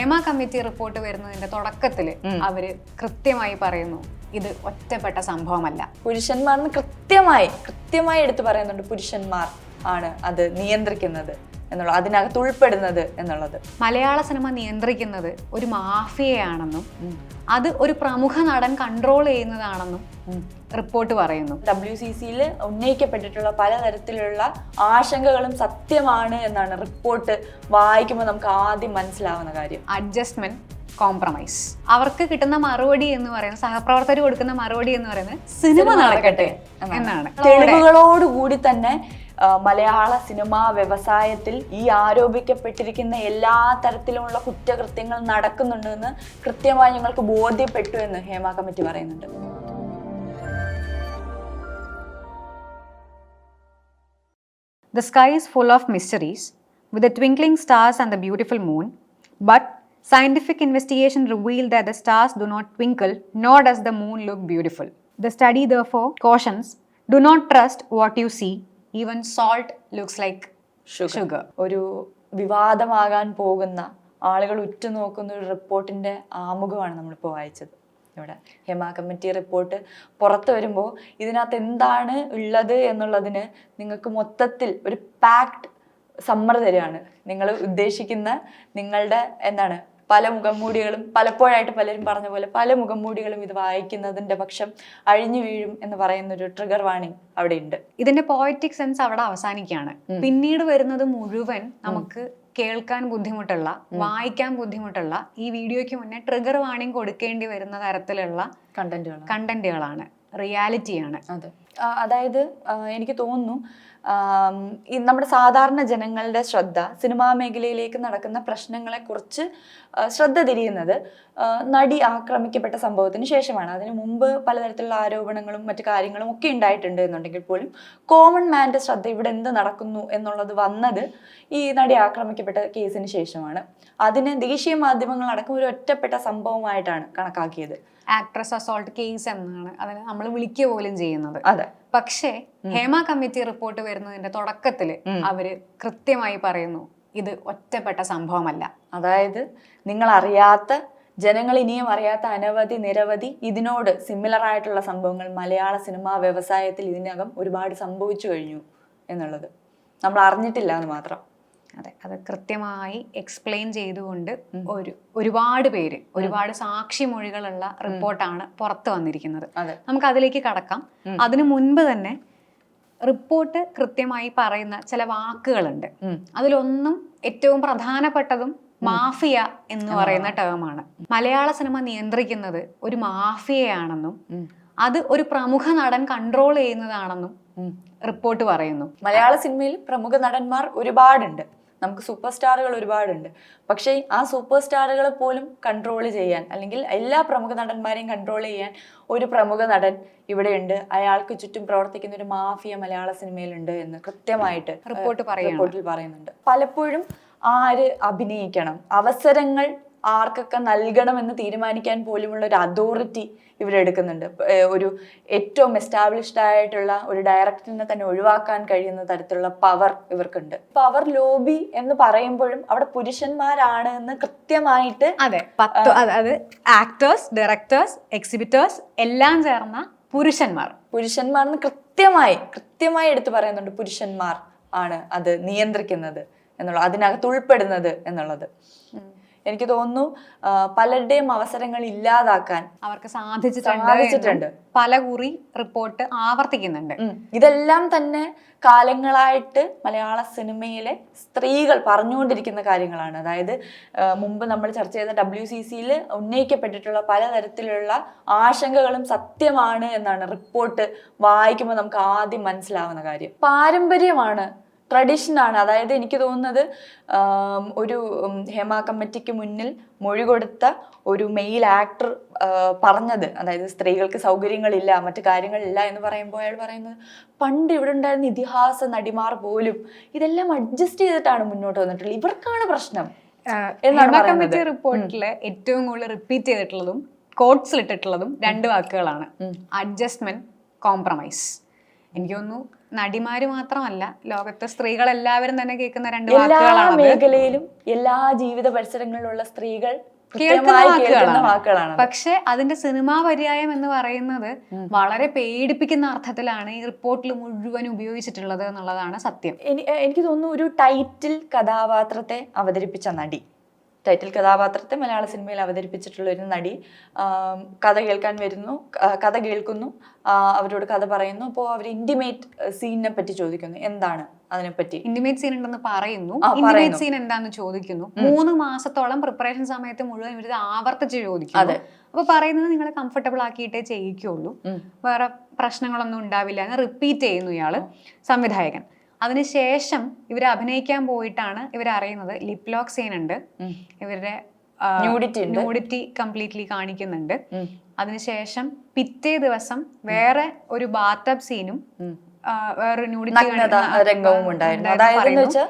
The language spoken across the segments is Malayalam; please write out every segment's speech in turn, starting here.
ഹേമ കമ്മിറ്റി റിപ്പോർട്ട് വരുന്നതിന്റെ തുടക്കത്തിൽ അവർ കൃത്യമായി പറയുന്നു ഇത് ഒറ്റപ്പെട്ട സംഭവമല്ല. പുരുഷന്മാർ കൃത്യമായി കൃത്യമായി എടുത്തു പറയുന്നുണ്ട് പുരുഷന്മാർ ആണ് അത് നിയന്ത്രിക്കുന്നത്. എന്നുള്ളത് അതിനകത്ത് ഉൾപ്പെടുന്നത് എന്നുള്ളത്. മലയാള സിനിമ നിയന്ത്രിക്കുന്നത് ഒരു മാഫിയയാണെന്നും അത് ഒരു പ്രമുഖ നടൻ കൺട്രോൾ ചെയ്യുന്നതാണെന്നും റിപ്പോർട്ട് പറയുന്നു. ഡബ്ല്യു സി സിയിൽ ഉന്നയിക്കപ്പെട്ടിട്ടുള്ള പലതരത്തിലുള്ള ആശങ്കകളും സത്യമാണ് എന്നാണ് റിപ്പോർട്ട് വായിക്കുമ്പോൾ നമുക്ക് ആദ്യം മനസ്സിലാവുന്ന കാര്യം. അഡ്ജസ്റ്റ്മെന്റ് കോംപ്രമൈസ് അവർക്ക് കിട്ടുന്ന മറുപടി എന്ന് പറയുന്നത് സഹപ്രവർത്തകർ കൊടുക്കുന്ന മറുപടി എന്ന് പറയുന്നത് സിനിമ നടക്കട്ടെ എന്നാണ്. തെളിവുകളോടുകൂടി തന്നെ മലയാള സിനിമാ വ്യവസായത്തിൽ ഈ ആരോപിക്കപ്പെട്ടിരിക്കുന്ന എല്ലാ തരത്തിലുമുള്ള കുറ്റകൃത്യങ്ങൾ നടക്കുന്നുണ്ടെന്ന് കൃത്യമായി ഞങ്ങൾക്ക് ബോധ്യപ്പെട്ടു എന്ന് ഹേമ കമ്മിറ്റി പറയുന്നുണ്ട്. The skies full of mysteries with twinkling stars and the beautiful moon but scientific investigation reveal the stars do not twinkle no does the moon look beautiful the study the cautions do not trust what you see Even salt looks like sugar ഒരു വിവാദമാകാൻ പോകുന്ന ആളുകൾ ഉറ്റുനോക്കുന്ന ഒരു റിപ്പോർട്ടിന്റെ ആമുഖമാണ് നമ്മളിപ്പോൾ വായിച്ചത്. ഇവിടെ ഹെമ കമ്മിറ്റി റിപ്പോർട്ട് പുറത്തു വരുമ്പോൾ ഇതിനകത്ത് എന്താണ് ഉള്ളത് എന്നുള്ളതിന് നിങ്ങൾക്ക് മൊത്തത്തിൽ ഒരു പാക്ഡ് സമ്മർ തരികയാണ്. നിങ്ങൾ ഉദ്ദേശിക്കുന്ന നിങ്ങളുടെ എന്താണ് പല മുഖംമൂടികളും പലപ്പോഴായിട്ട് പലരും പറഞ്ഞ പോലെ പല മുഖംമൂടികളും ഇത് വായിക്കുന്നതിന്റെ പക്ഷം അഴിഞ്ഞു വീഴും എന്ന് പറയുന്ന ഒരു ട്രിഗർ വാണിംഗ് അവിടെ ഉണ്ട് ഇതിന്റെ പോയറ്റിക് സെൻസ് അവിടെ അവസാനിക്കുകയാണ്. പിന്നീട് വരുന്നത് മുഴുവൻ നമുക്ക് കേൾക്കാൻ ബുദ്ധിമുട്ടുള്ള വായിക്കാൻ ബുദ്ധിമുട്ടുള്ള ഈ വീഡിയോയ്ക്ക് മുന്നേ ട്രിഗർ വാണിംഗ് കൊടുക്കേണ്ടി വരുന്ന തരത്തിലുള്ള കണ്ടന്റുകൾ കണ്ടന്റുകളാണ് റിയാലിറ്റിയാണ് അതായത് എനിക്ക് തോന്നുന്നു നമ്മുടെ സാധാരണ ജനങ്ങളുടെ ശ്രദ്ധ സിനിമാ മേഖലയിലേക്ക് നടക്കുന്ന പ്രശ്നങ്ങളെക്കുറിച്ച് ശ്രദ്ധ തിരിയുന്നത് നടി ആക്രമിക്കപ്പെട്ട സംഭവത്തിന് ശേഷമാണ്. അതിനു മുമ്പ് പലതരത്തിലുള്ള ആരോപണങ്ങളും മറ്റു കാര്യങ്ങളും ഒക്കെ ഉണ്ടായിട്ടുണ്ട് എന്നുണ്ടെങ്കിൽ പോലും കോമൺ മാന്റെ ശ്രദ്ധ ഇവിടെ എന്ത് നടക്കുന്നു എന്നുള്ളത് വന്നത് ഈ നടി ആക്രമിക്കപ്പെട്ട കേസിന് ശേഷമാണ്. അതിനെ ദേശീയ മാധ്യമങ്ങൾ അടക്കം ഒരു ഒറ്റപ്പെട്ട സംഭവമായിട്ടാണ് കണക്കാക്കിയത്. ആക്ട്രസ് അസോൾട്ട് കേസ് എന്നാണ്. അതിനെ നമ്മൾ വിളിക്കുക പോലും ചെയ്യുന്നത്. അതെ. പക്ഷേ ഹേമ കമ്മിറ്റി റിപ്പോർട്ട് വരുന്നതിന്റെ തുടക്കത്തിൽ അവർ കൃത്യമായി പറയുന്നു ഇത് ഒറ്റപ്പെട്ട സംഭവമല്ല. അതായത് നിങ്ങൾ അറിയാത്ത ജനങ്ങൾ ഇനിയും അറിയാത്ത അനവധി നിരവധി ഇതിനോട് സിമിലർ ആയിട്ടുള്ള സംഭവങ്ങൾ മലയാള സിനിമാ വ്യവസായത്തിൽ ഇതിനകം ഒരുപാട് സംഭവിച്ചു കഴിഞ്ഞു എന്നുള്ളത്. നമ്മൾ അറിഞ്ഞിട്ടില്ല എന്ന് മാത്രം. അതെ അത് കൃത്യമായി എക്സ്പ്ലെയിൻ ചെയ്തുകൊണ്ട് ഒരു ഒരുപാട് പേര് ഒരുപാട് സാക്ഷി സാക്ഷിമൊഴികളുള്ള റിപ്പോർട്ടാണ് പുറത്ത് വന്നിരിക്കുന്നത്. നമുക്ക് അതിലേക്ക് കടക്കാം. അതിനു മുൻപ് തന്നെ റിപ്പോർട്ട് കൃത്യമായി പറയുന്ന ചില വാക്കുകളുണ്ട്. അതിലൊന്നും ഏറ്റവും പ്രധാനപ്പെട്ടതും മാഫിയ എന്ന് പറയുന്ന ടേമാണ് മലയാള സിനിമ നിയന്ത്രിക്കുന്നത് ഒരു മാഫിയയാണെന്നും. അത് ഒരു പ്രമുഖ നടൻ കൺട്രോൾ ചെയ്യുന്നതാണെന്നും റിപ്പോർട്ട് പറയുന്നു. മലയാള സിനിമയിൽ പ്രമുഖ നടന്മാർ ഒരുപാടുണ്ട്. നമുക്ക് സൂപ്പർ സ്റ്റാറുകൾ ഒരുപാടുണ്ട്. പക്ഷേ ആ സൂപ്പർ സ്റ്റാറുകളെ പോലും കൺട്രോൾ ചെയ്യാൻ അല്ലെങ്കിൽ എല്ലാ പ്രമുഖ നടന്മാരെയും കൺട്രോൾ ചെയ്യാൻ ഒരു പ്രമുഖ നടൻ ഇവിടെയുണ്ട്. അയാൾക്ക് ചുറ്റും പ്രവർത്തിക്കുന്ന ഒരു മാഫിയ മലയാള സിനിമയിലുണ്ട് എന്ന് കൃത്യമായിട്ട് റിപ്പോർട്ട് റിപ്പോർട്ടിൽ പറയുന്നുണ്ട്. പലപ്പോഴും ആര് അഭിനയിക്കണം അവസരങ്ങൾ ആർക്കൊക്കെ നൽകണമെന്ന് തീരുമാനിക്കാൻ പോലുമുള്ള ഒരു അതോറിറ്റി ഇവരെടുക്കുന്നുണ്ട് എടുക്കുന്നുണ്ട്. ഒരു ഏറ്റവും എസ്റ്റാബ്ലിഷ്ഡ് ആയിട്ടുള്ള ഒരു ഡയറക്ടറിനെ തന്നെ ഒഴിവാക്കാൻ കഴിയുന്ന തരത്തിലുള്ള പവർ ഇവർക്കുണ്ട്. പവർ ലോബി എന്ന് പറയുമ്പോഴും അവിടെ പുരുഷന്മാരാണ് എന്ന് കൃത്യമായിട്ട് അതെ പത്ത് അതായത് ആക്ടേഴ്സ് ഡയറക്ടേഴ്സ് എക്സിബിറ്റേഴ്സ് എല്ലാം ചേർന്ന പുരുഷന്മാർ. പുരുഷന്മാർ എന്ന് കൃത്യമായി കൃത്യമായി എടുത്തു പറയുന്നുണ്ട് പുരുഷന്മാർ ആണ് അത് നിയന്ത്രിക്കുന്നത് എന്നുള്ളത് അതിനകത്ത് ഉൾപ്പെടുന്നത് എന്നുള്ളത്. എനിക്ക് തോന്നുന്നു പലരുടെയും അവസരങ്ങൾ ഇല്ലാതാക്കാൻ അവർക്ക് സാധിച്ചിട്ടുണ്ട് സാധിച്ചിട്ടുണ്ട്. പല കുറി റിപ്പോർട്ട് ആവർത്തിക്കുന്നുണ്ട്. ഇതെല്ലാം തന്നെ കാലങ്ങളായിട്ട് മലയാള സിനിമയിലെ സ്ത്രീകൾ പറഞ്ഞുകൊണ്ടിരിക്കുന്ന കാര്യങ്ങളാണ്. അതായത് മുമ്പ് നമ്മൾ ചർച്ച ചെയ്ത ഡബ്ല്യു സി സിയിൽ ഉന്നയിക്കപ്പെട്ടിട്ടുള്ള പലതരത്തിലുള്ള ആശങ്കകളും സത്യമാണ് എന്നാണ് റിപ്പോർട്ട് വായിക്കുമ്പോൾ നമുക്ക് ആദ്യം മനസ്സിലാവുന്ന കാര്യം. പാരമ്പര്യമാണ് ട്രഡീഷൻ ആണ്. അതായത് എനിക്ക് തോന്നുന്നത് ഒരു ഹേമ കമ്മിറ്റിക്ക് മുന്നിൽ മൊഴി കൊടുത്ത ഒരു മെയിൽ ആക്ടർ പറഞ്ഞത്. അതായത് സ്ത്രീകൾക്ക് സൗകര്യങ്ങളില്ല മറ്റു കാര്യങ്ങളില്ല എന്ന് പറയുമ്പോൾ അയാൾ പറയുന്നത് പണ്ട് ഇവിടെ ഉണ്ടായിരുന്ന ഇതിഹാസ നടിമാർ പോലും ഇതെല്ലാം അഡ്ജസ്റ്റ് ചെയ്തിട്ടാണ് മുന്നോട്ട് വന്നിട്ടുള്ളത്. ഇവർക്കാണ് പ്രശ്നം. എന്നാണ് കമ്മിറ്റി റിപ്പോർട്ടിലെ ഏറ്റവും കൂടുതൽ റിപ്പീറ്റ് ചെയ്തിട്ടുള്ളതും കോട്ട്സിൽ ഇട്ടിട്ടുള്ളതും രണ്ട് വാക്കുകളാണ്. അഡ്ജസ്റ്റ്മെന്റ് കോംപ്രമൈസ് എനിക്ക് തോന്നുന്നു നടിമാര് മാത്രമല്ല ലോകത്തെ സ്ത്രീകൾ എല്ലാവരും തന്നെ കേൾക്കുന്ന രണ്ട് എല്ലാ മേഖലയിലും എല്ലാ ജീവിത പരിസരങ്ങളിലുള്ള സ്ത്രീകൾ കേൾക്കുന്ന വാക്കുകളാണ്. പക്ഷെ അതിന്റെ സിനിമാ പര്യായം എന്ന് പറയുന്നത് വളരെ പേടിപ്പിക്കുന്ന അർത്ഥത്തിലാണ് ഈ റിപ്പോർട്ടിൽ മുഴുവൻ ഉപയോഗിച്ചിട്ടുള്ളത് എന്നുള്ളതാണ് സത്യം. എനിക്ക് തോന്നുന്നു ഒരു ടൈറ്റിൽ കഥാപാത്രത്തെ അവതരിപ്പിച്ച നടി. ടൈറ്റിൽ കഥാപാത്രത്തെ മലയാള സിനിമയിൽ അവതരിപ്പിച്ചിട്ടുള്ള ഒരു നടി കഥ കേൾക്കാൻ വരുന്നു കഥ കേൾക്കുന്നു അവരോട് കഥ പറയുന്നു. അപ്പോൾ അവർ ഇന്റിമേറ്റ് സീനിനെ പറ്റി ചോദിക്കുന്നു. എന്താണ് അതിനെപ്പറ്റി? ഇന്റിമേറ്റ് സീൻ ഉണ്ടെന്ന് പറയുന്നു. ഇന്റിമേറ്റ് സീൻ എന്താന്ന് ചോദിക്കുന്നു. മൂന്ന് മാസത്തോളം പ്രിപ്പറേഷൻ സമയത്ത് മുഴുവൻ ഇവർ ആവർത്തിച്ച് ചോദിക്കും അതെ. അപ്പൊ പറയുന്നത് നിങ്ങളെ കംഫർട്ടബിൾ ആക്കിയിട്ടേ ചെയ്യിക്കുള്ളൂ. വേറെ പ്രശ്നങ്ങളൊന്നും ഉണ്ടാവില്ല എന്ന് റിപ്പീറ്റ് ചെയ്യുന്നു ഇയാൾ സംവിധായകൻ. അതിനുശേഷം ഇവർ അഭിനയിക്കാൻ പോയിട്ടാണ് ഇവർ അറിയുന്നത്. ലിപ് ലോക്ക് സീൻ ഉണ്ട്. ഇവരുടെ ന്യൂഡിറ്റി കംപ്ലീറ്റ്ലി കാണിക്കുന്നുണ്ട്. അതിനുശേഷം പിറ്റേ ദിവസം വേറെ ഒരു ബാത്തബ് സീനും. വേറൊരു ന്യൂഡിറ്റി രംഗവും ഉണ്ടായിരുന്നു. അതായത് എന്ന് വെച്ചാൽ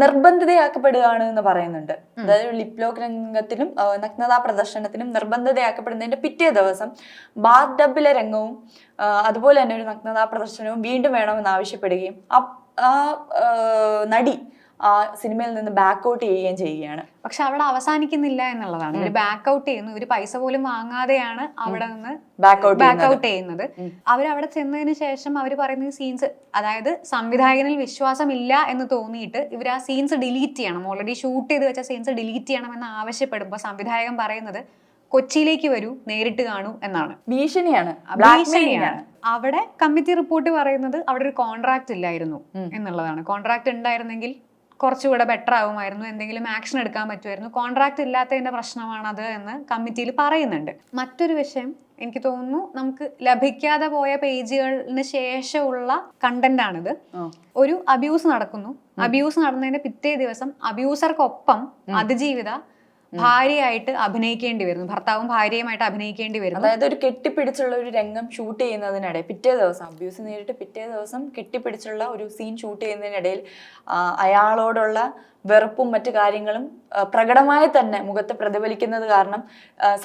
നിർബന്ധിതയാക്കപ്പെടുകയാണ് എന്ന് പറയുന്നുണ്ട്. അതായത് ലിപ് രംഗത്തിലും നഗ്നതാ പ്രദർശനത്തിനും നിർബന്ധിതയാക്കപ്പെടുന്നതിന്റെ പിറ്റേ ദിവസം ബാത്ത് ഡബിലെ രംഗവും അതുപോലെ തന്നെ ഒരു നഗ്നതാ പ്രദർശനവും വീണ്ടും വേണമെന്ന് ആവശ്യപ്പെടുകയും ആ നടി ആ സിനിമയിൽ നിന്ന് ബാക്ക് ഔട്ട് ചെയ്യുകയും ചെയ്യുകയാണ്. പക്ഷെ അവിടെ അവസാനിക്കുന്നില്ല എന്നുള്ളതാണ്. ഇവർ ബാക്ക് ഔട്ട് ചെയ്യുന്നു. ഒരു പൈസ പോലും വാങ്ങാതെയാണ് അവിടെ നിന്ന് ബാക്ക് ഔട്ട് ബാക്ക് ഔട്ട് ചെയ്യുന്നത് അവരവിടെ ചെന്നതിന് ശേഷം അവർ പറയുന്ന സീൻസ് അതായത് സംവിധായകനിൽ വിശ്വാസമില്ല എന്ന് തോന്നിയിട്ട് ഇവർ ആ സീൻസ് ഡിലീറ്റ് ചെയ്യണം. ഓൾറെഡി ഷൂട്ട് ചെയ്ത് വെച്ച സീൻസ് ഡിലീറ്റ് ചെയ്യണം എന്ന് ആവശ്യപ്പെടുമ്പോൾ സംവിധായകൻ പറയുന്നത് കൊച്ചിയിലേക്ക് വരൂ നേരിട്ട് കാണൂ എന്നാണ്. ഭീഷണിയാണ്. ഭീഷണിയാണ്. അവിടെ കമ്മിറ്റി റിപ്പോർട്ട് പറയുന്നത് അവിടെ ഒരു കോൺട്രാക്ട് ഇല്ലായിരുന്നു എന്നുള്ളതാണ്. കോൺട്രാക്ട് ഉണ്ടായിരുന്നെങ്കിൽ കുറച്ചുകൂടെ ബെറ്റർ ആവുമായിരുന്നു. എന്തെങ്കിലും ആക്ഷൻ എടുക്കാൻ പറ്റുമായിരുന്നു. കോൺട്രാക്ട് ഇല്ലാത്തതിന്റെ പ്രശ്നമാണത് എന്ന് കമ്മിറ്റിയിൽ പറയുന്നുണ്ട്. മറ്റൊരു വിഷയം എനിക്ക് തോന്നുന്നു നമുക്ക് ലഭിക്കാതെ പോയ പേജുകളിന് ശേഷമുള്ള കണ്ടന്റ് ആണിത്. ഒരു അബ്യൂസ് നടക്കുന്നു. അബ്യൂസ് നടന്നതിന്റെ പിറ്റേ ദിവസം അബ്യൂസർക്കൊപ്പം അതിജീവിത ഭാര്യയായിട്ട് അഭിനയിക്കേണ്ടി വരുന്നു. ഭർത്താവും ഭാര്യയുമായിട്ട് അഭിനയിക്കേണ്ടി വരുന്നു. അതായത് ഒരു കെട്ടിപ്പിടിച്ചുള്ള ഒരു രംഗം ഷൂട്ട് ചെയ്യുന്നതിനിടെ പിറ്റേ ദിവസം അബ്യൂസ് നേരിട്ട് പിറ്റേ ദിവസം കെട്ടിപ്പിടിച്ചുള്ള ഒരു സീൻ ഷൂട്ട് ചെയ്യുന്നതിനിടയിൽ അയാളോടുള്ള വെറുപ്പും മറ്റു കാര്യങ്ങളും പ്രകടമായി തന്നെ മുഖത്ത് പ്രതിഫലിക്കുന്നത് കാരണം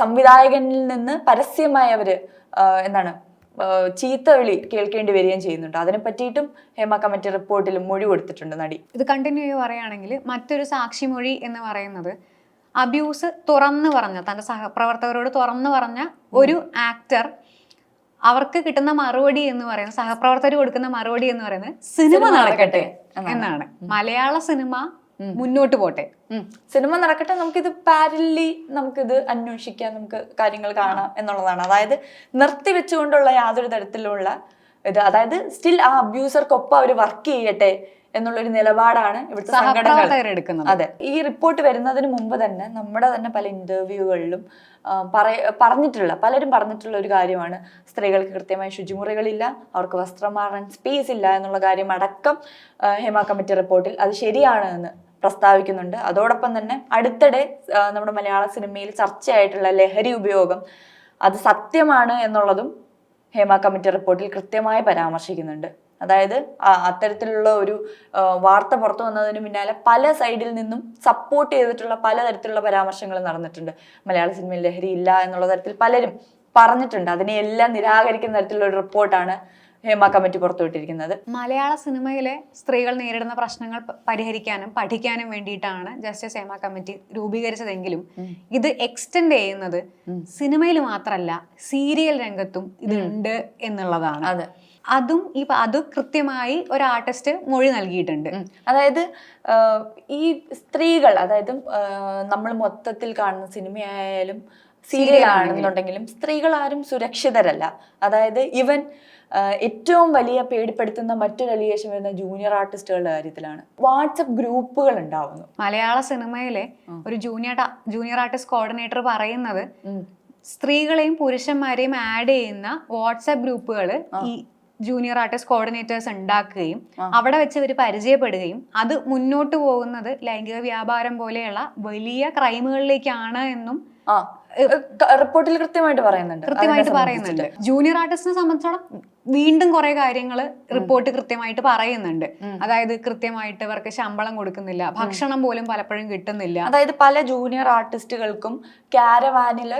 സംവിധായകനിൽ നിന്ന് പരസ്യമായി അവർ എന്താണ് ചീത്ത വിളി കേൾക്കേണ്ടി വരികയും ചെയ്യുന്നുണ്ട്. അതിനെ പറ്റിയിട്ടും ഹേമ കമ്മിറ്റി റിപ്പോർട്ടിൽ മൊഴി കൊടുത്തിട്ടുണ്ട് നടി. ഇത് കണ്ടിന്യൂ പറയുകയാണെങ്കിൽ മറ്റൊരു സാക്ഷിമൊഴി എന്ന് പറയുന്നത് അബ്യൂസ് തുറന്ന് പറഞ്ഞ തന്റെ സഹപ്രവർത്തകരോട് തുറന്ന് പറഞ്ഞ ഒരു ആക്ടർ അവർക്ക് കിട്ടുന്ന മറുപടി എന്ന് പറയുന്നത് സഹപ്രവർത്തകർ കൊടുക്കുന്ന മറുപടി എന്ന് പറയുന്നത് സിനിമ നടക്കട്ടെ എന്നാണ്. മലയാള സിനിമ മുന്നോട്ട് പോട്ടെ. സിനിമ നടക്കട്ടെ നമുക്കിത് പാരലി നമുക്കിത് അന്വേഷിക്കാം നമുക്ക് കാര്യങ്ങൾ കാണാം എന്നുള്ളതാണ്. അതായത് നിർത്തി വെച്ചുകൊണ്ടുള്ള യാതൊരു തരത്തിലുള്ള ഇത് അതായത് സ്റ്റിൽ ആ അബ്യൂസർക്കൊപ്പം അവർ വർക്ക് ചെയ്യട്ടെ എന്നുള്ള ഒരു നിലപാടാണ് ഇവിടുത്തെ സംഘടനകൾ. അതെ. ഈ റിപ്പോർട്ട് വരുന്നതിന് മുമ്പ് തന്നെ നമ്മുടെ തന്നെ പല ഇന്റർവ്യൂകളിലും പറഞ്ഞിട്ടുള്ള പലരും പറഞ്ഞിട്ടുള്ള ഒരു കാര്യമാണ്. സ്ത്രീകൾക്ക് കൃത്യമായ ശുചിമുറികളില്ല അവർക്ക് വസ്ത്രം മാറാൻ സ്പേസ് ഇല്ല എന്നുള്ള കാര്യം അടക്കം ഹേമ കമ്മിറ്റി റിപ്പോർട്ടിൽ അത് ശരിയാണ് എന്ന് പ്രസ്താവിക്കുന്നുണ്ട്. അതോടൊപ്പം തന്നെ അടുത്തിടെ നമ്മുടെ മലയാള സിനിമയിൽ ചർച്ചയായിട്ടുള്ള ലഹരി ഉപയോഗം അത് സത്യമാണ് എന്നുള്ളതും ഹേമ കമ്മിറ്റി റിപ്പോർട്ടിൽ കൃത്യമായി പരാമർശിക്കുന്നുണ്ട്. അതായത് അത്തരത്തിലുള്ള ഒരു വാർത്ത പുറത്തു വന്നതിന് പിന്നാലെ പല സൈഡിൽ നിന്നും സപ്പോർട്ട് ചെയ്തിട്ടുള്ള പല തരത്തിലുള്ള പരാമർശങ്ങൾ നടന്നിട്ടുണ്ട്. മലയാള സിനിമയിൽ ലഹരി ഇല്ല എന്നുള്ള തരത്തിൽ പലരും പറഞ്ഞിട്ടുണ്ട്. അതിനെയെല്ലാം നിരാകരിക്കുന്ന തരത്തിലുള്ള ഒരു റിപ്പോർട്ടാണ് ഹേമ കമ്മിറ്റി പുറത്തുവിട്ടിരിക്കുന്നത് മലയാള സിനിമയിലെ സ്ത്രീകൾ നേരിടുന്ന പ്രശ്നങ്ങൾ പരിഹരിക്കാനും പഠിക്കാനും വേണ്ടിയിട്ടാണ് ജസ്റ്റിസ് ഹേമ കമ്മിറ്റി രൂപീകരിച്ചതെങ്കിലും ഇത് എക്സ്റ്റെൻഡ് ചെയ്യുന്നത് സിനിമയിൽ മാത്രമല്ല സീരിയൽ രംഗത്തും ഇതുണ്ട് എന്നുള്ളതാണ്. അതെ. അതും ഈ അത് കൃത്യമായി ഒരു ആർട്ടിസ്റ്റ് മൊഴി നൽകിയിട്ടുണ്ട്. അതായത് ഈ സ്ത്രീകൾ അതായത് നമ്മൾ മൊത്തത്തിൽ കാണുന്ന സിനിമയായാലും സീരിയൽ ആണെന്നുണ്ടെങ്കിലും സ്ത്രീകൾ ആരും സുരക്ഷിതരല്ല. അതായത് ഇവൻ ഏറ്റവും വലിയ പേടിപ്പെടുത്തുന്ന മറ്റൊരു അലിയേഷൻ വരുന്ന ജൂനിയർ ആർട്ടിസ്റ്റുകളുടെ കാര്യത്തിലാണ്. വാട്സപ്പ് ഗ്രൂപ്പുകൾ ഉണ്ടാവുന്നു. മലയാള സിനിമയിലെ ഒരു ജൂനിയർ ജൂനിയർ ആർട്ടിസ്റ്റ് കോർഡിനേറ്റർ പറയുന്നത് സ്ത്രീകളെയും പുരുഷന്മാരെയും ആഡ് ചെയ്യുന്ന വാട്സാപ്പ് ഗ്രൂപ്പുകൾ ഈ ജൂനിയർ ആർട്ടിസ്റ്റ് കോർഡിനേറ്റേഴ്സ് ഉണ്ടാക്കുകയും അവിടെ വെച്ച് ഇവർ പരിചയപ്പെടുകയും അത് മുന്നോട്ട് പോകുന്നത് ലൈംഗിക വ്യാപാരം പോലെയുള്ള വലിയ ക്രൈമുകളിലേക്കാണ് എന്നും റിപ്പോർട്ടിൽ കൃത്യമായിട്ട് പറയുന്നുണ്ട്. കൃത്യമായിട്ട് പറയുന്നുണ്ട്. ജൂനിയർ ആർട്ടിസ്റ്റിനെ സംബന്ധിച്ചോളം വീണ്ടും കുറെ കാര്യങ്ങൾ റിപ്പോർട്ട് കൃത്യമായിട്ട് പറയുന്നുണ്ട്. അതായത് കൃത്യമായിട്ട് ഇവർക്ക് ശമ്പളം കൊടുക്കുന്നില്ല ഭക്ഷണം പോലും പലപ്പോഴും കിട്ടുന്നില്ല. അതായത് പല ജൂനിയർ ആർട്ടിസ്റ്റുകൾക്കും കാരവാനിൽ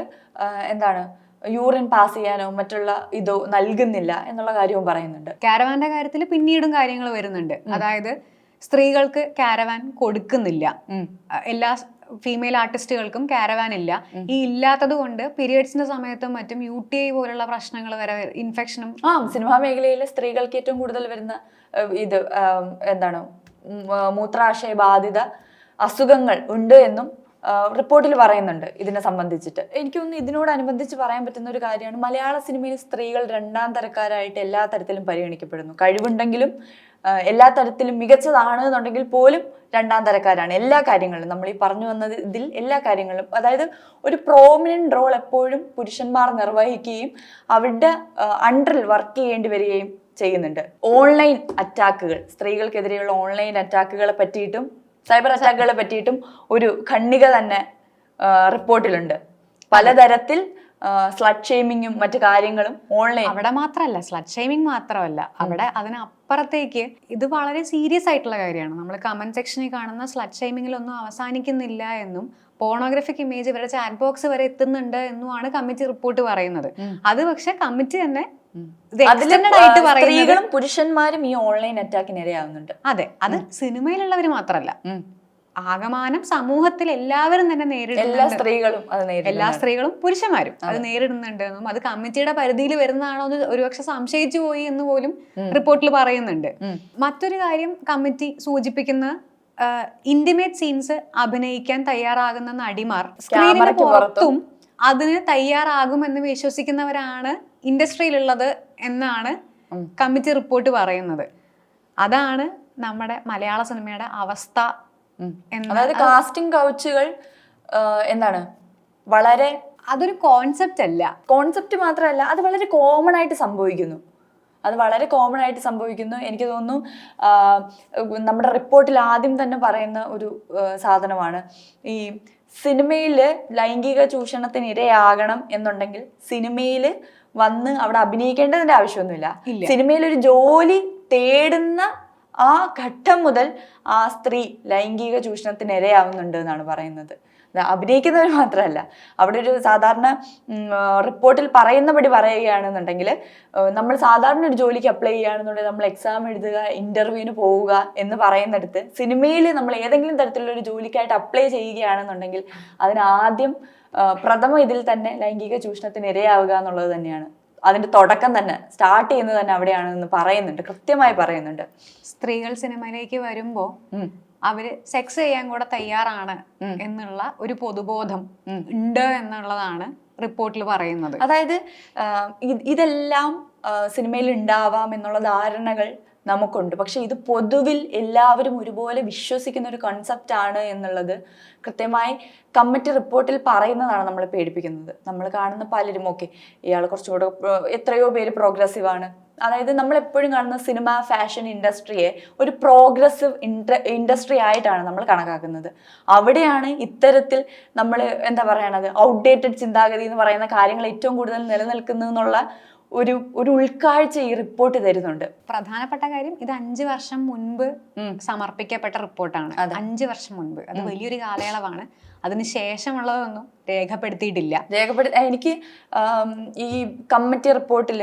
എന്താണ് യൂറിൻ പാസ് ചെയ്യാനോ മറ്റുള്ള ഇതോ നൽകുന്നില്ല എന്നുള്ള കാര്യവും പറയുന്നുണ്ട്. കാരവാന്റെ കാര്യത്തിൽ പിന്നീടും കാര്യങ്ങൾ വരുന്നുണ്ട്. അതായത് സ്ത്രീകൾക്ക് കാരവാൻ കൊടുക്കുന്നില്ല. എല്ലാ ഫീമെയിൽ ആർട്ടിസ്റ്റുകൾക്കും കാരവാൻ ഇല്ല. ഈ ഇല്ലാത്തത് കൊണ്ട് പീരിയഡ്സിന്റെ സമയത്തും മറ്റും യു ടി ഐ പോലുള്ള പ്രശ്നങ്ങൾ വരെ ഇൻഫെക്ഷനും ആ സിനിമാ മേഖലയിൽ സ്ത്രീകൾക്ക് ഏറ്റവും കൂടുതൽ വരുന്ന ഇത് എന്താണ് മൂത്രാശയ ബാധിത അസുഖങ്ങൾ ഉണ്ട് എന്നും റിപ്പോർട്ടിൽ പറയുന്നുണ്ട് ഇതിനെ സംബന്ധിച്ചിട്ട്. എനിക്കൊന്ന് ഇതിനോടനുബന്ധിച്ച് പറയാൻ പറ്റുന്ന ഒരു കാര്യമാണ് മലയാള സിനിമയിൽ സ്ത്രീകൾ രണ്ടാം തരക്കാരായിട്ട് എല്ലാ തരത്തിലും പരിഗണിക്കപ്പെടുന്നു. കഴിവുണ്ടെങ്കിലും എല്ലാ തരത്തിലും മികച്ചതാണ് എന്നുണ്ടെങ്കിൽ പോലും രണ്ടാം തരക്കാരാണ്. എല്ലാ കാര്യങ്ങളിലും നമ്മൾ ഈ പറഞ്ഞു വന്നത് ഇതിൽ എല്ലാ കാര്യങ്ങളിലും. അതായത് ഒരു പ്രോമിനന്റ് റോൾ എപ്പോഴും പുരുഷന്മാർ നിർവഹിക്കുകയും അവരുടെ അണ്ടറിൽ വർക്ക് ചെയ്യേണ്ടി വരികയും ചെയ്യുന്നുണ്ട്. ഓൺലൈൻ അറ്റാക്കുകൾ സ്ത്രീകൾക്കെതിരെയുള്ള ഓൺലൈൻ അറ്റാക്കുകളെ പറ്റിയിട്ടും സൈബർ അറ്റാക്കുകളെ പറ്റിയിട്ടും ഒരു ഖണ്ണിക തന്നെ റിപ്പോർട്ടിലുണ്ട്. പലതരത്തിൽ സ്ലഡ് ഷെയ്മിങ്ങും മറ്റു കാര്യങ്ങളും ഓൺലൈൻ അവിടെ മാത്രമല്ല സ്ലഡ് ഷെയ്മിങ് മാത്രമല്ല. അവിടെ അതിനപ്പുറത്തേക്ക് ഇത് വളരെ സീരിയസ് ആയിട്ടുള്ള കാര്യമാണ്. നമ്മൾ കമന്റ് സെക്ഷനിൽ കാണുന്ന സ്ലഡ് ഷെയ്മിങ്ങിലൊന്നും അവസാനിക്കുന്നില്ല എന്നും പോണോഗ്രഫിക് ഇമേജ് ഇവരുടെ ചാറ്റ് ബോക്സ് വരെ എത്തുന്നുണ്ട് എന്നുമാണ് കമ്മിറ്റി റിപ്പോർട്ട് പറയുന്നത്. അത് പക്ഷെ കമ്മിറ്റി തന്നെ സ്ത്രീകളും പുരുഷന്മാരും ഈ ഓൺലൈൻ അറ്റാക്കിന് ഇരയാവുന്നുണ്ട് അതെ അത് സിനിമയിലുള്ളവർ മാത്രമല്ല. ആകമാനം സമൂഹത്തിൽ എല്ലാവരും തന്നെ എല്ലാ സ്ത്രീകളും അത് എല്ലാ സ്ത്രീകളും പുരുഷന്മാരും അത് നേരിടുന്നുണ്ട് എന്നും അത് കമ്മിറ്റിയുടെ പരിധിയിൽ വരുന്നതാണോ എന്ന് ഒരുപക്ഷെ സംശയിച്ചു പോയി എന്ന് പോലും റിപ്പോർട്ടിൽ പറയുന്നുണ്ട്. മറ്റൊരു കാര്യം കമ്മിറ്റി സൂചിപ്പിക്കുന്ന ഇന്റിമേറ്റ് സീൻസ് അഭിനയിക്കാൻ തയ്യാറാകുന്ന നടിമാർ സ്ക്രീനിന് പുറത്തും അതിന് തയ്യാറാകുമെന്ന് വിശ്വസിക്കുന്നവരാണ് ഇൻഡസ്ട്രിയിലുള്ളത് എന്നാണ് കമ്മിറ്റി റിപ്പോർട്ട് പറയുന്നത്. അതാണ് നമ്മുടെ മലയാള സിനിമയുടെ അവസ്ഥ അതായത് കാസ്റ്റിംഗ് കൗച്ചുകൾ എന്താണ്? വളരെ അതൊരു കോൺസെപ്റ്റ് അല്ല. കോൺസെപ്റ്റ് മാത്രമല്ല അത് വളരെ കോമൺ ആയിട്ട് സംഭവിക്കുന്നു. അത് വളരെ കോമൺ ആയിട്ട് സംഭവിക്കുന്നു. എനിക്ക് തോന്നുന്നു നമ്മുടെ റിപ്പോർട്ടിൽ ആദ്യം തന്നെ പറയുന്ന ഒരു സാധനമാണ്. ഈ സിനിമയിൽ ലൈംഗിക ചൂഷണത്തിന് ഇരയാകണം എന്നുണ്ടെങ്കിൽ സിനിമയിൽ വന്ന് അവിടെ അഭിനയിക്കേണ്ടതിന്റെ ആവശ്യമൊന്നുമില്ല. സിനിമയിൽ ഒരു ജോലി തേടുന്ന ആ ഘട്ടം മുതൽ ആ സ്ത്രീ ലൈംഗിക ചൂഷണത്തിന് ഇരയാവുന്നുണ്ട് എന്നാണ് പറയുന്നത്. അഭിനയിക്കുന്നവർ മാത്രമല്ല. അവിടെ ഒരു സാധാരണ റിപ്പോർട്ടിൽ പറയുന്നപടി പറയുകയാണെന്നുണ്ടെങ്കിൽ നമ്മൾ സാധാരണ ഒരു ജോലിക്ക് അപ്ലൈ ചെയ്യുകയാണെന്നുണ്ടെങ്കിൽ നമ്മൾ എക്സാം എഴുതുക ഇന്റർവ്യൂവിന് പോവുക എന്ന് പറയുന്നിടത്ത് സിനിമയിൽ നമ്മൾ ഏതെങ്കിലും തരത്തിലുള്ള ഒരു ജോലിക്കായിട്ട് അപ്ലൈ ചെയ്യുകയാണെന്നുണ്ടെങ്കിൽ അതിനാദ്യം പ്രഥമ ഇതിൽ തന്നെ ലൈംഗിക ചൂഷണത്തിന് ഇരയാവുക എന്നുള്ളത് തന്നെയാണ്. അതിന്റെ തുടക്കം തന്നെ സ്റ്റാർട്ട് ചെയ്യുന്നത് തന്നെ അവിടെയാണെന്ന് പറയുന്നുണ്ട് കൃത്യമായി പറയുന്നുണ്ട്. സ്ത്രീകൾ സിനിമയിലേക്ക് വരുമ്പോ അവർ സെക്സ് ചെയ്യാൻ കൂടെ തയ്യാറാണ് എന്നുള്ള ഒരു പൊതുബോധം ഉണ്ട് എന്നുള്ളതാണ് റിപ്പോർട്ടിൽ പറയുന്നത്. അതായത് ഇതെല്ലാം സിനിമയിൽ ഉണ്ടാവാം എന്നുള്ള ധാരണകൾ നമുക്കുണ്ട്. പക്ഷെ ഇത് പൊതുവിൽ എല്ലാവരും ഒരുപോലെ വിശ്വസിക്കുന്ന ഒരു കൺസെപ്റ്റ് ആണ് എന്നുള്ളത് കൃത്യമായി കമ്മിറ്റി റിപ്പോർട്ടിൽ പറയുന്നതാണ് നമ്മളെ പേടിപ്പിക്കുന്നത്. നമ്മൾ കാണുന്ന പലരും ഓക്കെ ഇയാൾ കുറച്ചുകൂടെ എത്രയോ പേര് പ്രോഗ്രസീവ് ആണ്. അതായത് നമ്മൾ എപ്പോഴും കാണുന്ന സിനിമ ഫാഷൻ ഇൻഡസ്ട്രിയെ ഒരു പ്രോഗ്രസീവ് ഇൻഡസ്ട്രി ആയിട്ടാണ് നമ്മൾ കണക്കാക്കുന്നത്. അവിടെയാണ് ഇത്തരത്തിൽ നമ്മൾ എന്താ പറയണത്? ഔട്ട്ഡേറ്റഡ് ചിന്താഗതി എന്ന് പറയുന്ന കാര്യങ്ങൾ ഏറ്റവും കൂടുതൽ നിലനിൽക്കുന്നു എന്നുള്ള ഒരു ഒരു ഉൾക്കാഴ്ച ഈ റിപ്പോർട്ട് തരുന്നുണ്ട്. പ്രധാനപ്പെട്ട കാര്യം ഇത് അഞ്ചു വർഷം മുൻപ് സമർപ്പിക്കപ്പെട്ട റിപ്പോർട്ടാണ് അഞ്ചു വർഷം മുൻപ്. അത് വലിയൊരു കാലയളവാണ്. അതിന് ശേഷമുള്ളതൊന്നും രേഖപ്പെടുത്തിയിട്ടില്ല. രേഖപ്പെടുത്തി എനിക്ക് ഈ കമ്മിറ്റി റിപ്പോർട്ടിൽ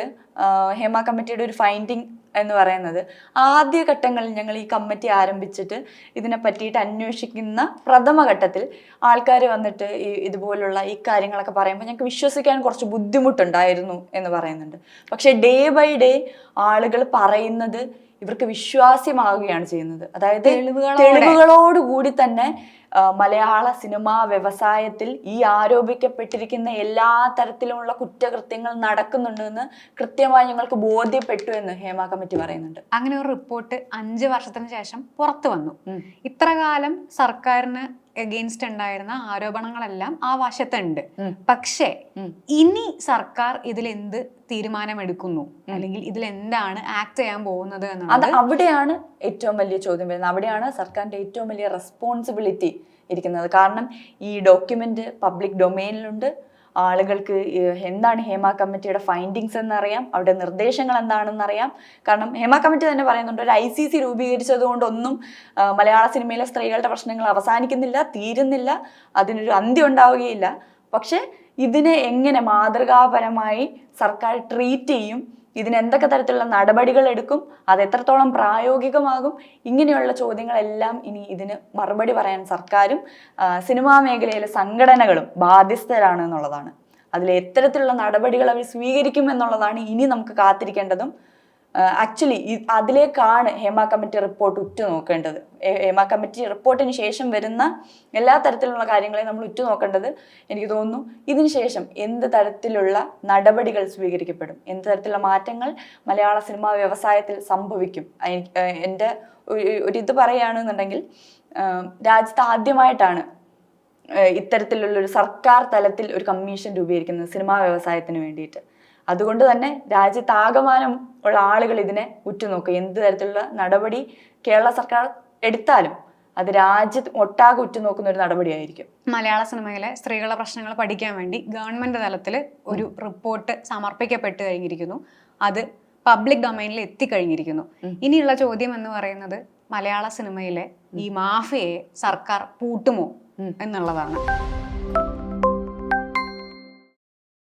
ഹേമ കമ്മിറ്റിയുടെ ഒരു ഫൈൻഡിങ് എന്ന് പറയുന്നത്. ആദ്യ ഘട്ടങ്ങളിൽ ഞങ്ങൾ ഈ കമ്മിറ്റി ആരംഭിച്ചിട്ട് ഇതിനെ പറ്റിയിട്ട് അന്വേഷിക്കുന്ന പ്രഥമ ഘട്ടത്തിൽ ആൾക്കാർ വന്നിട്ട് ഈ ഇതുപോലുള്ള ഈ കാര്യങ്ങളൊക്കെ പറയുമ്പോൾ ഞങ്ങൾക്ക് വിശ്വസിക്കാൻ കുറച്ച് ബുദ്ധിമുട്ടുണ്ടായിരുന്നു എന്ന് പറയുന്നുണ്ട്. പക്ഷേ ഡേ ബൈ ഡേ ആളുകൾ പറയുന്നത് ഇവർക്ക് വിശ്വാസ്യമാവുകയാണ് ചെയ്യുന്നത്. അതായത് തെളിവുകളോടെ. തെളിവുകളോടുകൂടി തന്നെ മലയാള സിനിമാ വ്യവസായത്തിൽ ഈ ആരോപിക്കപ്പെട്ടിരിക്കുന്ന എല്ലാ തരത്തിലുമുള്ള കുറ്റകൃത്യങ്ങൾ നടക്കുന്നുണ്ടെന്ന് കൃത്യമായി ഞങ്ങൾക്ക് ബോധ്യപ്പെട്ടു എന്ന് ഹേമ കമ്മിറ്റി പറയുന്നുണ്ട്. അങ്ങനെ ഒരു റിപ്പോർട്ട് അഞ്ച് വർഷത്തിന് ശേഷം പുറത്തു വന്നു. ഇത്രകാലം സർക്കാരിന് എഗെയിൻസ്റ്റ് ഉണ്ടായിരുന്ന ആരോപണങ്ങളെല്ലാം ആ വശത്തുണ്ട്. പക്ഷേ ഇനി സർക്കാർ ഇതിൽ എന്ത് തീരുമാനമെടുക്കുന്നു? അല്ലെങ്കിൽ ഇതിൽ എന്താണ് ആക്ട് ചെയ്യാൻ പോകുന്നത് അത് അവിടെയാണ് ഏറ്റവും വലിയ ചോദ്യം വരുന്നത്. അവിടെയാണ് സർക്കാരിന്റെ ഏറ്റവും വലിയ റെസ്പോൺസിബിലിറ്റി ഇരിക്കുന്നത്. കാരണം ഈ ഡോക്യുമെന്റ് പബ്ലിക് ഡൊമെയിനിലുണ്ട് ആളുകൾക്ക് എന്താണ് ഹേമ കമ്മിറ്റിയുടെ ഫൈൻഡിങ്സ് എന്നറിയാം അവിടെ നിർദ്ദേശങ്ങൾ എന്താണെന്ന് അറിയാം. കാരണം ഹേമ കമ്മിറ്റി തന്നെ പറയുന്നുണ്ട് ഒരു ഐ സി സി രൂപീകരിച്ചത് കൊണ്ടൊന്നും മലയാള സിനിമയിലെ സ്ത്രീകളുടെ പ്രശ്നങ്ങൾ അവസാനിക്കുന്നില്ല തീരുന്നില്ല അതിനൊരു അന്ത്യം ഉണ്ടാവുകയില്ല. പക്ഷേ ഇതിനെ എങ്ങനെ മാതൃകാപരമായി സർക്കാർ ട്രീറ്റ് ചെയ്യും ഇതിന് എന്തൊക്കെ തരത്തിലുള്ള നടപടികൾ എടുക്കും അത് എത്രത്തോളം പ്രായോഗികമാകും ഇങ്ങനെയുള്ള ചോദ്യങ്ങളെല്ലാം ഇനി ഇതിന് മറുപടി പറയാൻ സർക്കാരും സിനിമാ മേഖലയിലെ സംഘടനകളും ബാധ്യസ്ഥരാണ് എന്നുള്ളതാണ്. അതിൽ എത്തരത്തിലുള്ള നടപടികൾ അവർ സ്വീകരിക്കും എന്നുള്ളതാണ് ഇനി നമുക്ക് കാത്തിരിക്കേണ്ടതും. ആക്ച്വലി അതിലേക്കാണ് ഹേമ കമ്മിറ്റി റിപ്പോർട്ട് ഉറ്റുനോക്കേണ്ടത്. ഹേമ കമ്മിറ്റി റിപ്പോർട്ടിന് ശേഷം വരുന്ന എല്ലാ തരത്തിലുള്ള കാര്യങ്ങളെയും നമ്മൾ ഉറ്റുനോക്കേണ്ടത് എനിക്ക് തോന്നുന്നു. ഇതിന് ശേഷം എന്ത് തരത്തിലുള്ള നടപടികൾ സ്വീകരിക്കപ്പെടും? എന്ത് തരത്തിലുള്ള മാറ്റങ്ങൾ മലയാള സിനിമാ വ്യവസായത്തിൽ സംഭവിക്കും? എന്റെ ഒരു- ഒരു ഇത് പറയുകയാണെന്നുണ്ടെങ്കിൽ രാജ്യത്ത് ആദ്യമായിട്ടാണ് ഇത്തരത്തിലുള്ള ഒരു സർക്കാർ തലത്തിൽ ഒരു കമ്മീഷൻ രൂപീകരിക്കുന്നത് സിനിമാ വ്യവസായത്തിന് വേണ്ടിയിട്ട്. അതുകൊണ്ട് തന്നെ രാജ്യത്താകമാനം ഉള്ള ആളുകൾ ഇതിനെ ഉറ്റുനോക്കുക എന്ത് തരത്തിലുള്ള നടപടി കേരള സർക്കാർ എടുത്താലും അത് രാജ്യത്ത് ഒട്ടാകെ ഉറ്റുനോക്കുന്ന ഒരു നടപടിയായിരിക്കും. മലയാള സിനിമയിലെ സ്ത്രീകളുടെ പ്രശ്നങ്ങൾ പഠിക്കാൻ വേണ്ടി ഗവൺമെന്റ് തലത്തിൽ ഒരു റിപ്പോർട്ട് സമർപ്പിക്കപ്പെട്ട് കഴിഞ്ഞിരിക്കുന്നു. അത് പബ്ലിക് ഡൊമൈനിൽ എത്തിക്കഴിഞ്ഞിരിക്കുന്നു. ഇനിയുള്ള ചോദ്യം എന്ന് പറയുന്നത് മലയാള സിനിമയിലെ ഈ മാഫിയയെ സർക്കാർ പൂട്ടുമോ എന്നുള്ളതാണ്.